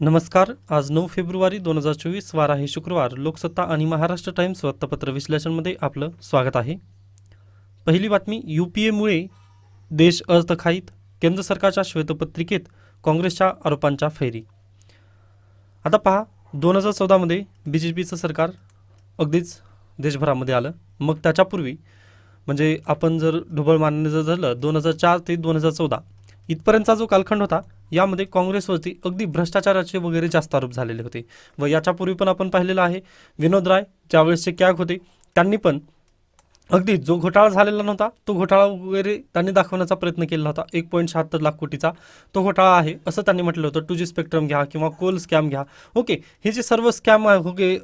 नमस्कार. आज नऊ फेब्रुवारी दोन हजार चोवीस वार आहे शुक्रवार. लोकसत्ता आणि महाराष्ट्र टाइम्स वृत्तपत्र विश्लेषणमध्ये आपलं स्वागत आहे. पहिली बातमी यू पी एमुळे देश अर्थखाईत केंद्र सरकारच्या श्वेतपत्रिकेत काँग्रेसच्या आरोपांच्या फैरी. आता पहा दोन हजार चौदामध्ये बी जे पीचं सरकार अगदीच देशभरामध्ये आलं. मग त्याच्यापूर्वी म्हणजे आपण जर ढोबळ मानणे जर झालं दोन हजार चार ते दोन हजार चौदा इथपर्यंतचा जो कालखंड होता यामध्ये काँग्रेसवरती अगदी भ्रष्टाचाराचे वगैरे जास्त आरोप झालेले होते. व याच्यापूर्वी पण आपण पाहिलेलं आहे. विनोद राय ज्यावेळेसचे कॅग होते त्यांनी पण अगदी जो घोटाळा झालेला नव्हता तो घोटाळा वगैरे त्यांनी दाखवण्याचा प्रयत्न केला होता. एक पॉईंट शहात्तर लाख कोटीचा तो घोटाळा आहे असं त्यांनी म्हटलं होतं. टू जी स्पेक्ट्रम घ्या किंवा कोल स्कॅम घ्या. ओके हे जे सर्व स्कॅम वगैरे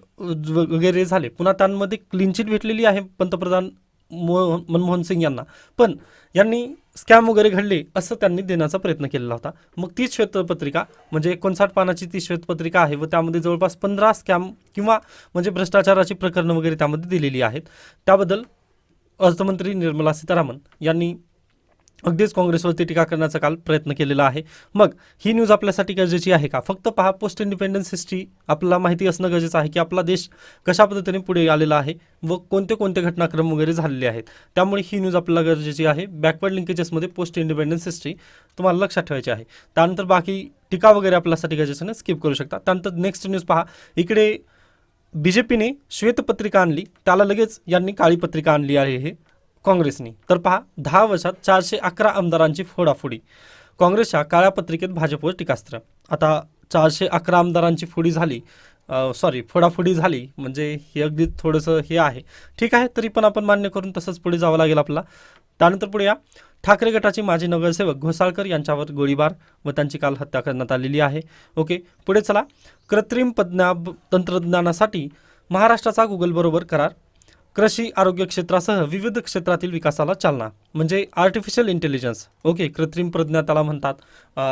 वगैरे झाले. पुन्हा त्यांमध्ये क्लीन चिट भेटलेली आहे पंतप्रधान मो मनमोहन सिंग यांना. पण यांनी स्कॅम वगैरे घडले असं त्यांनी देण्याचा प्रयत्न केलेला होता. मग ती श्वेतपत्रिका म्हणजे एकोणसाठ पानाची ती श्वेतपत्रिका आहे व त्यामध्ये जवळपास पंधरा स्कॅम किंवा म्हणजे भ्रष्टाचाराची प्रकरणं वगैरे त्यामध्ये दिलेली आहेत. त्याबद्दल अर्थमंत्री निर्मला सीतारामन यांनी अगदीच काँग्रेसवरती टीका करण्याचा काल प्रयत्न केलेला आहे. मग ही न्यूज आपल्यासाठी गरजेची आहे का? फक्त पहा पोस्ट इंडिपेंडन्स हिस्ट्री आपल्याला माहिती असणं गरजेचं आहे की आपला देश कशा पद्धतीने पुढे आलेला आहे व कोणते कोणते घटनाक्रम वगैरे झालेले आहेत? त्यामुळे ही न्यूज आपल्याला गरजेची आहे. बॅकवर्ड लिंकेजेसमध्ये पोस्ट इंडिपेंडन्स हिस्ट्री तुम्हाला लक्षात ठेवायची आहे. त्यानंतर बाकी टीका वगैरे आपल्यासाठी गरजेचं स्किप करू शकता. त्यानंतर नेक्स्ट न्यूज पहा. इकडे बी जे पीने श्वेतपत्रिका आणली. त्याला लगेच यांनी काळी पत्रिका आणली आहे. हे काँग्रेसनी. तर पहा दहा वर्षात चारशे अकरा आमदारांची फोडाफोडी. काँग्रेसच्या काळ्या पत्रिकेत भाजपवर टीकास्त्र. आता चारशे अकरा आमदारांची फोडी झाली सॉरी फोडाफोडी झाली म्हणजे हे अगदी थोडंसं हे आहे. ठीक आहे तरी पण आपण मान्य करून तसंच पुढे जावं लागेल आपला त्यानंतर पुढे या. ठाकरे गटाचे माजी नगरसेवक घोसाळकर यांच्यावर गोळीबार व त्यांची काल हत्या करण्यात आलेली आहे. ओके पुढे चला. कृत्रिम पज्ञा तंत्रज्ञानासाठी महाराष्ट्राचा गुगलबरोबर करार. कृषी आरोग्य क्षेत्रासह विविध क्षेत्रातील विकासाला चालना म्हणजे आर्टिफिशियल इंटेलिजन्स ओके कृत्रिम प्रज्ञा त्याला म्हणतात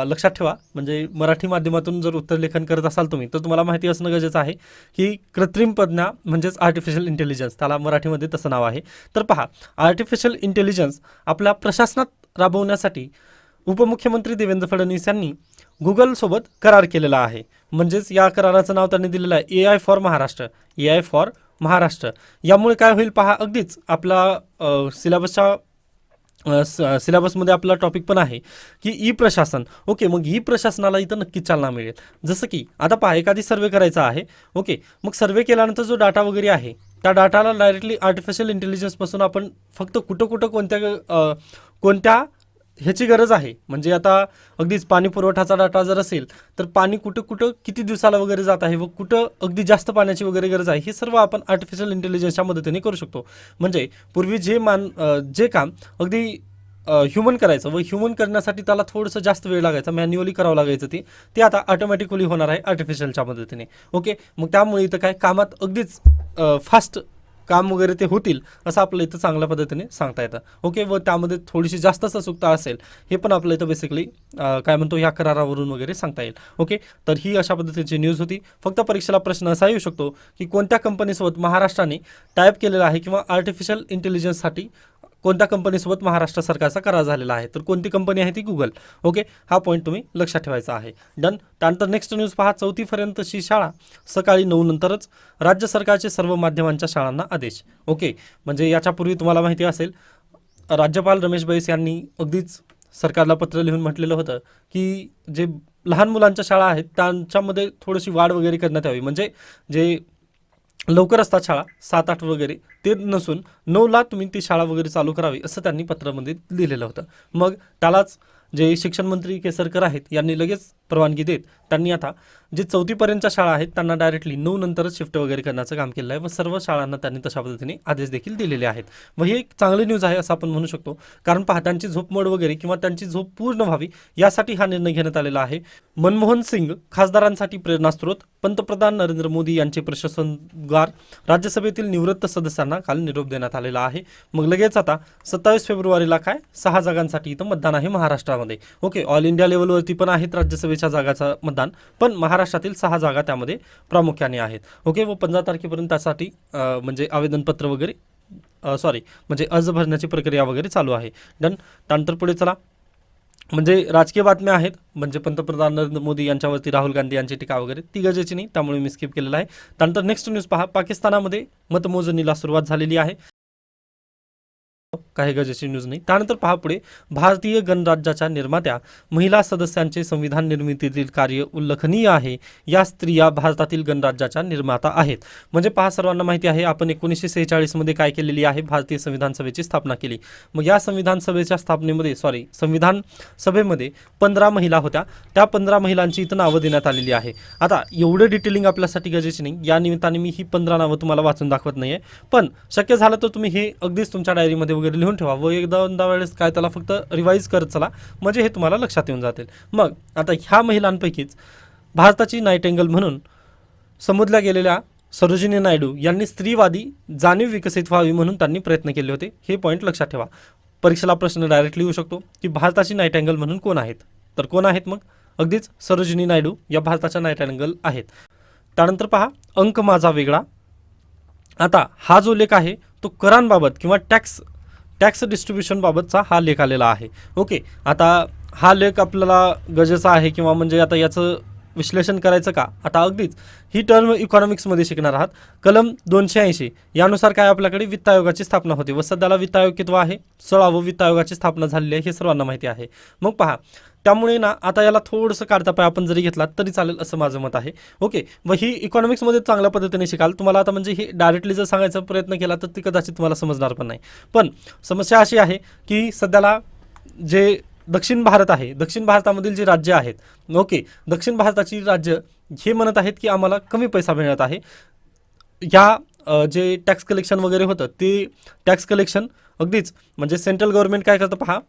लक्षात ठेवा म्हणजे मराठी माध्यमातून जर उत्तरलेखन करत असाल तुम्ही तर तुम्हाला माहिती असणं गरजेचं आहे की कृत्रिम प्रज्ञा म्हणजेच आर्टिफिशियल इंटेलिजन्स त्याला मराठीमध्ये तसं नाव आहे. तर पहा आर्टिफिशियल इंटेलिजन्स आपल्या प्रशासनात राबवण्यासाठी उपमुख्यमंत्री देवेंद्र फडणवीस यांनी गुगलसोबत करार केलेला आहे. म्हणजेच या कराराचं नाव त्यांनी दिलेलं आहे A I for Maharashtra A I for Maharashtra. यामुळे काय होईल पहा अगदीच आपला सिलेबसच्या स- सिलेबसमध्ये आपला टॉपिक पण आहे की ई प्रशासन ओके मग ई प्रशासनाला इथं नक्कीच चालना मिळेल. जसं की आता पहा एखादी सर्वे करायचा आहे ओके मग सर्वे केल्यानंतर जो डाटा वगैरे आहे त्या डाटाला डायरेक्टली आर्टिफिशियल इंटेलिजन्सपासून आपण फक्त कुठं कुठं कोणत्या कोणत्या ह्याची गरज आहे. म्हणजे आता अगदीच पाणी पुरवठाचा डाटा जर असेल तर पाणी कुठं कुठं किती दिवसाला वगैरे जात आहे व कुठं अगदी जास्त पाण्याची वगैरे गरज आहे हे सर्व आपण आर्टिफिशियल इंटेलिजन्सच्या मदतीने करू शकतो. म्हणजे पूर्वी जे मान जे काम अगदी ह्युमन करायचं व ह्युमन करण्यासाठी त्याला थोडंसं जास्त वेळ लागायचा मॅन्युअली करावं लागायचं ते ते आता ऑटोमॅटिकली होणार आहे आर्टिफिशियलच्या मदतीने. ओके मग त्यामुळे इथं काय कामात अगदीच फास्ट काम वगैरे ते होतील असं आपलं इथं चांगल्या पद्धतीने सांगता येतं. ओके व त्यामध्ये थोडीशी जास्तच अचूकता असेल हे पण आपलं इथं बेसिकली काय म्हणतो ह्या करारावरून वगैरे सांगता येईल. ओके तर ही अशा पद्धतीची न्यूज होती. फक्त परीक्षेला प्रश्न असा येऊ शकतो की कोणत्या कंपनीसोबत महाराष्ट्राने टाईप केलेला आहे किंवा आर्टिफिशियल इंटेलिजन्ससाठी कोणत्या कंपनीसोबत महाराष्ट्र सरकारचा करार झालेला आहे? तर कोणती कंपनी आहे ती गुगल ओके हा पॉईंट तुम्ही लक्षात ठेवायचा आहे. डन त्यानंतर नेक्स्ट न्यूज पहा. चौथीपर्यंतची शाळा. सकाळी नऊ नंतरच राज्य सरकारचे सर्व माध्यमांच्या शाळांना आदेश. ओके म्हणजे याच्यापूर्वी तुम्हाला माहिती असेल राज्यपाल रमेश बैस यांनी अगदीच सरकारला पत्र लिहून म्हटलेलं होतं की जे लहान मुलांच्या शाळा आहेत त्यांच्यामध्ये थोडीशी वाढ वगैरे करण्यात यावी. म्हणजे जे लवकर असता शाळा सात आठ वगैरे. ते नसून नऊला तुम्ही ती शाळा वगैरे चालू करावी असं त्यांनी पत्रामध्ये लिहिलेलं होतं. मग त्यालाच जे शिक्षण मंत्री केसरकर आहेत यांनी लगेच परवानगी देत. त्यांनी आता जे चौथीपर्यंतच्या शाळा आहेत त्यांना डायरेक्टली नऊ नंतरच शिफ्ट वगैरे करण्याचं काम केलं आहे व सर्व शाळांना त्यांनी तशा पद्धतीने आदेश देखील दिलेले आहेत. व ही एक चांगली न्यूज आहे असं आपण म्हणू शकतो. कारण पहा त्यांची झोपमोड वगैरे किंवा त्यांची झोप पूर्ण व्हावी यासाठी हा निर्णय घेण्यात आलेला आहे. मनमोहन सिंग खासदारांसाठी प्रेरणास्त्रोत पंतप्रधान नरेंद्र मोदी यांचे प्रशासनगार. राज्यसभेतील निवृत्त सदस्यांना काल निरोप देण्यात आलेला आहे. मग लगेच आता सत्तावीस फेब्रुवारीला काय? सहा जागांसाठी इथं मतदान आहे महाराष्ट्रामध्ये. ओके ऑल इंडिया लेवलवरती पण आहेत राज्यसभेच्या जागाचं मतदान पण महाराष्ट्रातील सहा जागा त्यामध्ये प्रामुख्याने आहेत. ओके व पंधरा तारखेपर्यंत त्यासाठी म्हणजे आवेदनपत्र वगैरे सॉरी म्हणजे अर्ज भरण्याची प्रक्रिया वगैरे चालू आहे. डन त्यानंतर पुढे चला. म्हणजे राजकीय बातम्या आहेत. म्हणजे पंतप्रधान नरेंद्र मोदी यांच्यावरती राहुल गांधी यांची टीका वगैरे ती गरजेची नाही त्यामुळे मी स्किप केलेलं आहे. त्यानंतर नेक्स्ट न्यूज पहा. पाकिस्तानामध्ये मतमोजणीला सुरुवात झालेली आहे. काही गरजेची न्यूज नाही. त्यानंतर पहा पुढे. भारतीय गणराज्याच्या निर्मात्या महिला सदस्यांचे संविधान निर्मितीतील कार्य उल्लेखनीय आहे. या स्त्रिया भारतातील गणराज्याच्या निर्माता आहेत. म्हणजे पहा सर्वांना माहिती आहे आपण एकोणीसशे सेहेचाळीसमध्ये काय केलेली आहे? भारतीय संविधान सभेची स्थापना केली. मग या संविधान सभेच्या स्थापनेमध्ये सॉरी संविधान सभेमध्ये पंधरा महिला होत्या. त्या पंधरा महिलांची इथं नावं देण्यात आलेली आहे. आता एवढं डिटेलिंग आपल्यासाठी गरजेची नाही. या निमित्ताने मी ही पंधरा नावं तुम्हाला वाचून दाखवत नाही आहे पण शक्य झालं तर तुम्ही हे अगदीच तुमच्या डायरीमध्ये वगैरे लिहून ठेवा. व एकदा दोनदा वेळेस काय त्याला फक्त रिवाईज करत चला. म्हणजे हे तुम्हाला लक्षात येऊन जातील. मग आता ह्या महिलांपैकीच भारताची नाईटेंगल म्हणून संबोधल्या गेलेल्या सरोजिनी नायडू यांनी स्त्रीवादी जाणीव विकसित व्हावी म्हणून त्यांनी प्रयत्न केले होते. हे पॉईंट लक्षात ठेवा. परीक्षेला प्रश्न डायरेक्टली येऊ शकतो की भारताची नाईटेंगल म्हणून कोण आहेत? तर कोण आहेत मग? अगदीच सरोजिनी नायडू या भारताच्या नाईट अँगल आहेत. त्यानंतर पहा अंक माझा वेगळा. आता हा जो लेख आहे तो करांबाबत किंवा टॅक्स टॅक्स डिस्ट्रीब्युशनबाबतचा हा लेख आलेला आहे. ओके आता हा लेख आपल्याला गरजेचा आहे किंवा म्हणजे आता याचं विश्लेषण करायचं का? आता अगदीच ही टर्म इकॉनॉमिक्समध्ये शिकणार आहात. कलम दोनशे ऐंशी यानुसार काय आपल्याकडे वित्त आयोगाची स्थापना होते व सध्याला वित्त आयोग कितवा आहे? सोळावं वित्त आयोगाची स्थापना झालेली आहे हे सर्वांना माहिती आहे. मग पहा त्यामुळे ना आता याला थोडंसं काढता पाय आपण जरी घेतला तरी चालेल असं माझं मत आहे. ओके व ही इकॉनॉमिक्समध्ये चांगल्या पद्धतीने शिकाल. तुम्हाला आता म्हणजे हे डायरेक्टली जर सांगायचा प्रयत्न केला तर ती कदाचित तुम्हाला समजणार पण नाही. पण समस्या अशी आहे की सध्याला जे दक्षिण भारत आहे दक्षिण भारतामधील जे राज्य आहेत ओके दक्षिण भारताची राज्य हे म्हणत आहेत की आम्हाला कमी पैसा मिळत आहे. ह्या जे टॅक्स कलेक्शन वगैरे होतं ते टॅक्स कलेक्शन अगदीच म्हणजे सेंट्रल गव्हर्नमेंट काय करतं पहा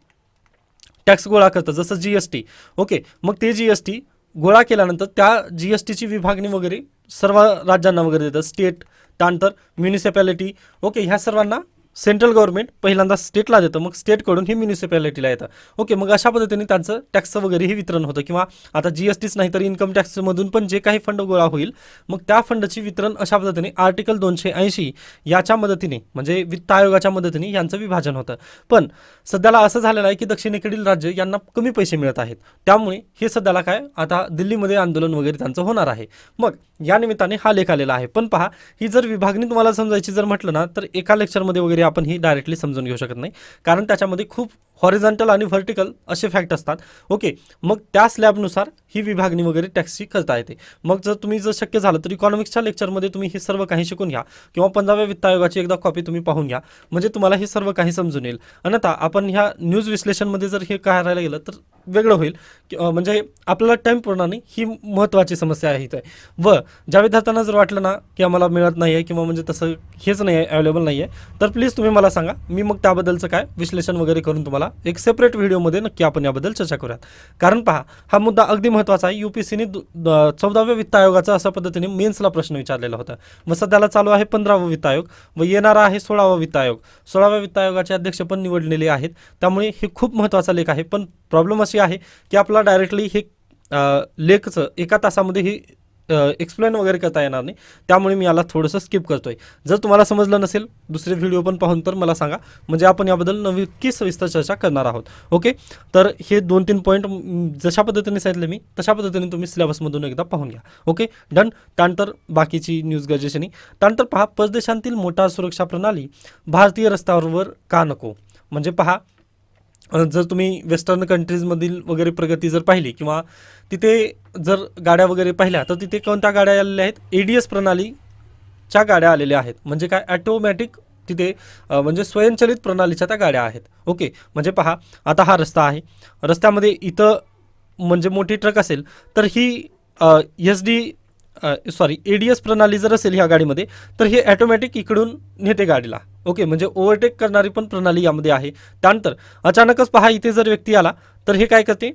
टॅक्स गोळा करतात जसं जी एस टी ओके मग ते जी एस टी गोळा केल्यानंतर त्या जी एस टीची विभागणी वगैरे सर्व राज्यांना वगैरे देतात स्टेट त्यानंतर म्युनिसिपॅलिटी ओके ह्या सर्वांना सेंट्रल गव्हर्नमेंट पहिल्यांदा स्टेटला देतं. मग स्टेटकडून हे म्युनिसिपॅलिटीला येतं. ओके मग अशा पद्धतीने त्यांचं टॅक्सचं वगैरे हे वितरण होतं. किंवा आता जी एस टीच नाही तर इन्कम टॅक्समधून पण जे काही फंड गोळा होईल मग त्या फंडची वितरण अशा पद्धतीने आर्टिकल दोनशे ऐंशी याच्या मदतीने म्हणजे वित्त आयोगाच्या मदतीने यांचं विभाजन होतं. पण सध्याला असं झालेलं आहे की दक्षिणेकडील राज्य यांना कमी पैसे मिळत आहेत. त्यामुळे हे सध्याला काय आता दिल्लीमध्ये आंदोलन वगैरे त्यांचं होणार आहे. मग या निमित्ताने हा लेख आलेला आहे. पण पहा ही जर विभागणी तुम्हाला समजायची जर म्हटलं ना तर एका लेक्चरमध्ये वगैरे आपण ही डायरेक्टली समजून घेऊ शकत नाही. कारण त्याच्यामध्ये खूप हॉरिझॉन्टल आणि व्हर्टिकल असे फॅक्ट असतात. ओके मग त्या स्लॅबनुसार ही विभागणी वगैरे टॅक्सची करता येते. मग जर तुम्ही जर शक्य झालं तर इकॉनॉमिक्सच्या लेक्चरमध्ये तुम्ही हे सर्व काही शिकून घ्या किंवा पंधराव्या वित्त आयोगाची एकदा कॉपी तुम्ही पाहून घ्या. म्हणजे तुम्हाला हे सर्व काही समजून येईल. अन्यथा आपण ह्या न्यूज विश्लेषणमध्ये जर हे करायला गेलं तर वेगळं होईल. की, म्हणजे आपल्याला टाईम पुरणार नाही ही महत्त्वाची समस्या आहे इथे. व ज्या विद्यार्थ्यांना जर वाटलं ना की आम्हाला मिळत नाही आहे किंवा म्हणजे तसं हेच नाही आहे अवेलेबल नाही आहे तर प्लीज तुम्ही मला सांगा. मी मग त्याबद्दलचं काय विश्लेषण वगैरे करून तुम्हाला एक सेपरेट व्हिडिओमध्ये नक्की आपण याबद्दल चर्चा करूयात. कारण पहा हा मुद्दा अगदी महत्त्वाचा आहे. यू पी सीने चौदाव्या वित्त आयोगाचा अशा पद्धतीने मेन्सला प्रश्न विचारलेला होता. मग सध्याला चालू आहे पंधरावा वित्त आयोग व येणारा आहे सोळावा वित्त आयोग. सोळाव्या वित्त आयोगाचे अध्यक्ष पण निवडलेले आहेत. त्यामुळे हे खूप महत्त्वाचा लेख आहे. पण प्रॉब्लेम अशी आहे की आपला डायरेक्टली हे लेखचं एका तासामध्ये ही एक्सप्लेन वगैरे करता येणार नाही. त्यामुळे मी याला थोडंसं स्किप करतोय. जर तुम्हाला समजलं नसेल दुसरे व्हिडिओ पण पाहून तर मला सांगा. म्हणजे आपण याबद्दल नक्की सविस्तर चर्चा करणार आहोत. ओके तर हे दोन तीन पॉईंट जशा पद्धतीने सांगितले मी तशा पद्धतीने तुम्ही सिलेबसमधून एकदा पाहून घ्या. ओके डन त्यानंतर बाकीची न्यूज गरजेची नाही. त्यानंतर पहा परदेशांतील मोटार सुरक्षा प्रणाली भारतीय रस्त्यावर का नको? म्हणजे पहा जर तुम्ही वेस्टर्न कंट्रीजमधील वगैरे प्रगती जर पाहिली किंवा तिथे जर गाड्या वगैरे पाहिल्या तर तिथे कोणत्या गाड्या आलेल्या आहेत? ए डी एस प्रणालीच्या गाड्या आलेल्या आहेत. म्हणजे काय? ॲटोमॅटिक तिथे म्हणजे स्वयंचलित प्रणालीच्या त्या गाड्या आहेत. ओके म्हणजे पहा आता हा रस्ता आहे. रस्त्यामध्ये इथं म्हणजे मोठी ट्रक असेल तर ही S D sorry A D S प्रणाली जर असेल ह्या गाडीमध्ये तर हे ॲटोमॅटिक इकडून नेते गाडीला. ओके म्हणजे ओव्हरटेक करणारी पण प्रणाली यामध्ये आहे. त्यानंतर अचानकच पहा इथे जर व्यक्ती आला तर हे काय करते?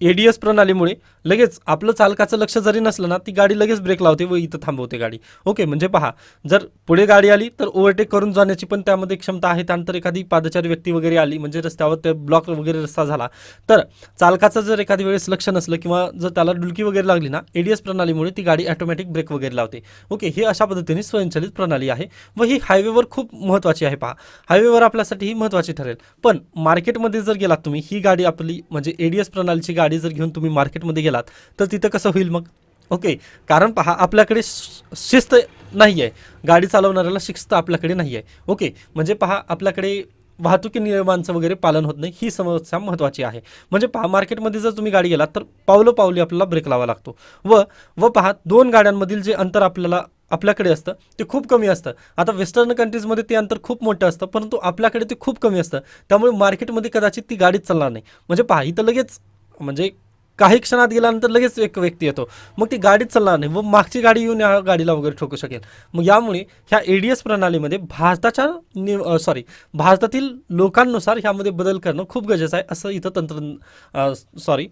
ए डी एस प्रणालीमुळे लगेच आपलं चालकाचं लक्ष जरी नसलं ना ती गाडी लगेच ब्रेक लावते व इथं थांबवते गाडी. ओके म्हणजे पहा जर पुढे गाडी आली तर ओव्हरटेक करून जाण्याची पण त्यामध्ये क्षमता आहे. त्यानंतर एखादी पादचारी व्यक्ती वगैरे आली म्हणजे रस्त्यावर ते ब्लॉक वगैरे रस्ता झाला तर चालकाचं जर एखादी वेळेस लक्ष नसलं किंवा जर त्याला डुलकी वगैरे लागली ना ए डी एस प्रणालीमुळे ती गाडी ऑटोमॅटिक ब्रेक वगैरे लावते. ओके ही अशा पद्धतीने स्वयंचलित प्रणाली आहे व ही हायवेवर खूप महत्त्वाची आहे पहा. हायवेवर आपल्यासाठी ही महत्त्वाची ठरेल. पण मार्केटमध्ये जर गेलात तुम्ही ही गाडी आपली म्हणजे ए डी एस प्रणालीची गाडी गाडी जर घेऊन तुम्ही मार्केटमध्ये गेलात तर तिथं कसं होईल मग? ओके कारण पहा आपल्याकडे शि- शिस्त नाही आहे गाडी चालवणाऱ्याला शिस्त आपल्याकडे नाही आहे ओके म्हणजे पहा आपल्याकडे वाहतुकी नियमांचं वगैरे पालन होत नाही ही समस्या महत्त्वाची आहे. म्हणजे पहा मार्केटमध्ये जर तुम्ही गाडी गेलात तर पावलं पावली आपल्याला ब्रेक लावा लागतो. व व पहा दोन गाड्यांमधील जे अंतर आपल्याला आपल्याकडे असतं ते खूप कमी असतं. आता वेस्टर्न कंट्रीजमध्ये ते अंतर खूप मोठं असतं परंतु आपल्याकडे ते खूप कमी असतं. त्यामुळे मार्केटमध्ये कदाचित ती गाडीच चालणार नाही. म्हणजे पहा इथं लगेच म्हणजे काही क्षणात गेल्यानंतर लगेच एक व्यक्ती येतो. मग ती गाडीच चालणार नाही. व मागची गाडी येऊन या गाडीला वगैरे ठोकू शकेल. मग यामुळे ह्या ए डी एस प्रणालीमध्ये भारताच्या नि सॉरी भारतातील लोकांनुसार ह्यामध्ये बदल करणं खूप गरजेचं आहे असं इथं तंत्र सॉरी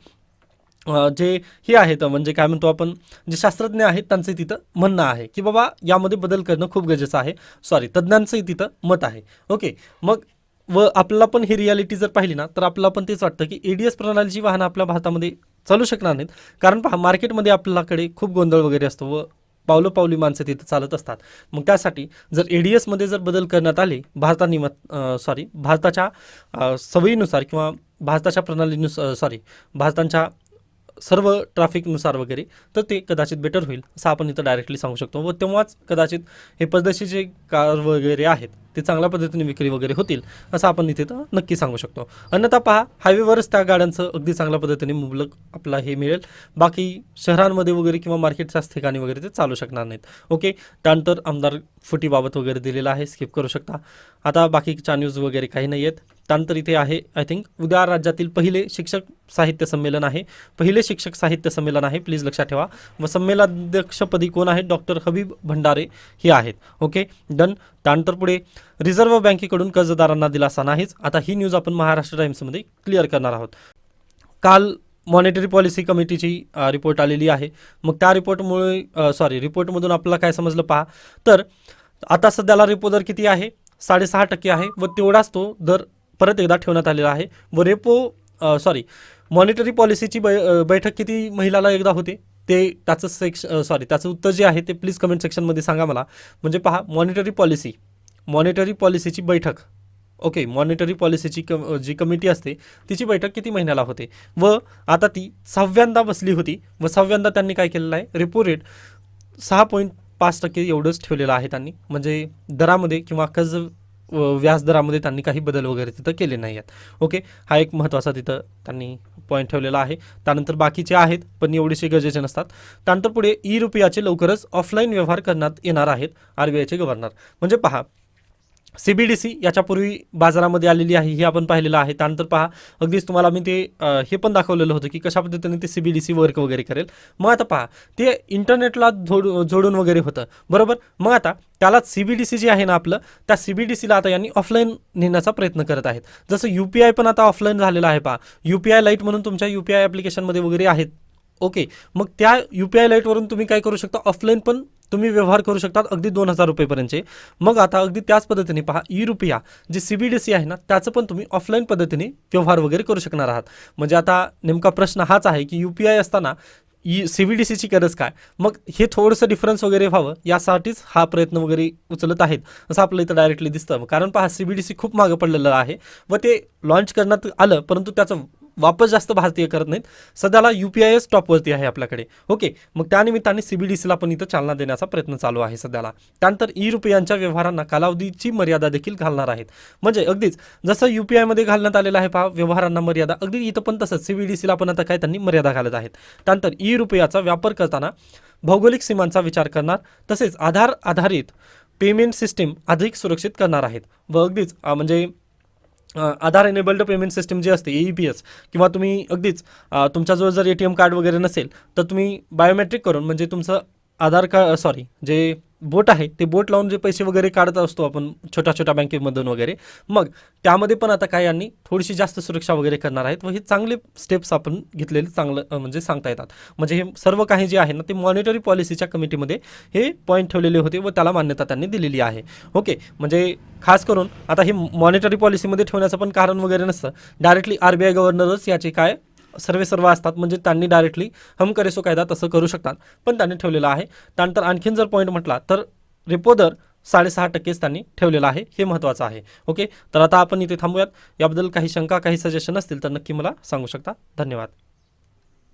जे हे आहेत म्हणजे काय म्हणतो आपण जे शास्त्रज्ञ आहेत त्यांचं तिथं म्हणणं आहे की बाबा यामध्ये बदल करणं खूप गरजेचं आहे. सॉरी तज्ज्ञांचंही तिथं मत आहे. ओके मग व आपल्याला पण ही रियालिटी जर पाहिली ना तर आपल्याला पण तेच वाटतं की ए डी एस प्रणालीची वाहनं आपल्या भारतामध्ये चालू शकणार नाहीत. कारण पहा मार्केटमध्ये आपल्याकडे खूप गोंधळ वगैरे असतो व पावलं पावली माणसं तिथं चालत असतात. मग त्यासाठी जर ए डी एसमध्ये जर बदल करण्यात आले भारतानी मत सॉरी भारताच्या सवयीनुसार किंवा भारताच्या प्रणालीनुसार सॉरी भारताच्या सर्व ट्रॅफिकनुसार वगैरे तर ते कदाचित बेटर होईल असं आपण इथं डायरेक्टली सांगू शकतो. व तेव्हाच कदाचित हे पद्धतीचे कार वगैरे आहेत ते चांगल्या पद्धतीने विक्री वगैरे होतील असं आपण इथे तर नक्की सांगू शकतो. अन्यथा पहा हायवेवरच त्या गाड्यांचं अगदी चांगल्या पद्धतीने मुबलक आपला हे मिळेल. बाकी शहरांमध्ये वगैरे किंवा मार्केटच्याच ठिकाणी वगैरे ते चालू शकणार नाहीत. ओके? त्यानंतर आमदार फुटीबाबत वगैरे दिलेलं आहे स्किप करू शकता. आता बाकीच्या न्यूज वगैरे काही नाही आहेत. त्यानंतर इथे आहे आय थिंक उद्या राज्यातील पहिले शिक्षक साहित्य संमेलन आहे. पहिले शिक्षक साहित्य संमेलन आहे प्लीज लक्षात ठेवा. व संमेलनाध्यक्षपदी कोण आहेत डॉक्टर हबीब भंडारे हे आहेत. ओके? डन त्यानंतर पुढे रिझर्व्ह बँकेकडून कर्जदारांना दिलासा नाहीच. आता ही न्यूज आपण महाराष्ट्र टाइम्समध्ये क्लिअर करणार आहोत. काल मॉनिटरी पॉलिसी कमिटीची रिपोर्ट आलेली आहे. मग त्या रिपोर्टमुळे सॉरी रिपोर्टमधून आपल्याला काय समजलं पहा. तर आता सध्याला रेपो दर किती आहे? साडेसहा टक्के आहे व तेवढाच तो दर परत एकदा ठेवण्यात आलेला आहे. व रेपो सॉरी मॉनिटरी पॉलिसीची बै बैठक किती महिलाला एकदा होते? ते त्याचं सेक्श सॉरी त्याचं उत्तर जे आहे ते प्लीज कमेंट सेक्शनमध्ये सांगा मला. म्हणजे पहा मॉनिटरी पॉलिसी मॉनिटरी पॉलिसीची बैठक. ओके मॉनिटरी पॉलिसीची कम जी कमिटी असते तिची बैठक किती महिन्याला होते? व आता ती सहाव्यांदा बसली होती. व सहाव्यांदा त्यांनी काय केलेलं आहे? रेपो रेट सहा पॉईंट पाच टक्के एवढंच ठेवलेलं आहे त्यांनी. म्हणजे दरामध्ये किंवा कर्ज व व्याजदरामध्ये त्यांनी काही बदल वगैरे तिथं केले नाही आहेत. ओके हा एक महत्त्वाचा तिथं त्यांनी पॉईंट ठेवलेला आहे. त्यानंतर बाकीचे आहेत पण एवढेसे गरजेचे नसतात. त्यानंतर पुढे ई रुपयाचे लवकरच ऑफलाईन व्यवहार करण्यात येणार आहेत आर बी आयचे गव्हर्नर म्हणजे पहा सी बी डी सी याच्यापूर्वी बाजारामध्ये आलेली आहे हे आपण पाहिलेलं आहे. त्यानंतर पहा अगदीच तुम्हाला मी ते हे पण दाखवलेलं होतं की कशा पद्धतीने ते C B D C work वगैरे करेल. मग आता पहा ते इंटरनेटला जोड जोडून वगैरे होतं. बरोबर? मग आता त्याला सी बी डी सी जे आहे ना आपलं त्या सी बी डी सीला आता यांनी ऑफलाईन नेण्याचा प्रयत्न करत आहेत. जसं यू पी आय पण आता ऑफलाईन झालेलं आहे पहा. यू पी आय लाइट म्हणून तुमच्या यू पी आय ॲप्लिकेशनमध्ये वगैरे आहेत. ओके. मग त्या यू पी आय लाईटवरून तुम्ही काय करू शकता? ऑफलाईन पण तुम्ही व्यवहार करू शकतात अगदी दोन हजार रुपयेपर्यंतचे. मग आता अगदी त्याच पद्धतीने पहा ई रुपया जे सी बी डी सी आहे ना त्याचं पण तुम्ही ऑफलाईन पद्धतीने व्यवहार वगैरे करू शकणार आहात. म्हणजे आता नेमका प्रश्न हाच आहे की यू पी आय असताना ई सी बी डी सीची गरज काय? मग हे थोडंसं डिफरन्स वगैरे व्हावं यासाठीच हा प्रयत्न वगैरे उचलत आहेत असं आपलं इथं डायरेक्टली दिसतं. कारण पहा सी बी डी सी खूप मागं पडलेलं आहे. व ते लॉन्च करण्यात आलं परंतु त्याचं वापस जास्त भारतीय करत नाहीत. सध्याला यू पी आय एस टॉपवरती आहे आपल्याकडे. ओके मग त्यानिमित्ताने सी बी डी सीला पण इथं चालना देण्याचा प्रयत्न चालू आहे सध्याला. त्यानंतर ई रुपयांच्या व्यवहारांना कालावधीची मर्यादा देखील घालणार आहेत. म्हणजे अगदीच जसं यू पी आयमध्ये घालण्यात आलेलं आहे पहा व्यवहारांना मर्यादा अगदी इथं पण तसंच सी बी डी सीला पण आता काय त्यांनी मर्यादा घालत आहेत. त्यानंतर ई रुपयाचा वापर करताना भौगोलिक सीमांचा विचार करणार तसेच आधार आधारित पेमेंट सिस्टीम अधिक सुरक्षित करणार आहेत. व अगदीच म्हणजे आधार एनेबल्ड पेमेंट सिस्टम जी असते ई पी एस किंवा तुम्ही अगदीच तुमच्याजवळ जर ए टी एम कार्ड वगैरे नसेल तर तुम्ही बायोमेट्रिक करून म्हणजे तुमचं आधार कार्ड सॉरी जे बोट आहे ते बोट लावून जे पैसे वगैरे काढत असतो आपण छोट्या छोट्या बँकेमधून वगैरे मग त्यामध्ये पण आता काय यांनी थोडीशी जास्त सुरक्षा वगैरे करणार आहेत. व हे चांगले स्टेप्स आपण घेतलेले चांगलं म्हणजे सांगता येतात. म्हणजे हे सर्व काही जे आहे ना ते मॉनिटरी पॉलिसीच्या कमिटीमध्ये हे पॉईंट ठेवलेले होते व त्याला मान्यता त्यांनी दिलेली आहे. ओके म्हणजे खास करून आता हे मॉनिटरी पॉलिसीमध्ये ठेवण्याचं पण कारण वगैरे नसतं. डायरेक्टली आर बी आय गव्हर्नरच याचे काय सर्वे सर्व असतात म्हणजे त्यांनी डायरेक्टली हम करेसो कायदा तसं करू शकतात. पण त्यांनी ठेवलेलं आहे. त्यानंतर आणखीन जर पॉईंट म्हटला तर रेपो दर साडेसहा टक्केच त्यांनी ठेवलेला आहे. हे महत्त्वाचं आहे. ओके तर आता आपण इथे थांबूयात. याबद्दल काही शंका काही सजेशन असतील तर नक्की मला सांगू शकता. धन्यवाद.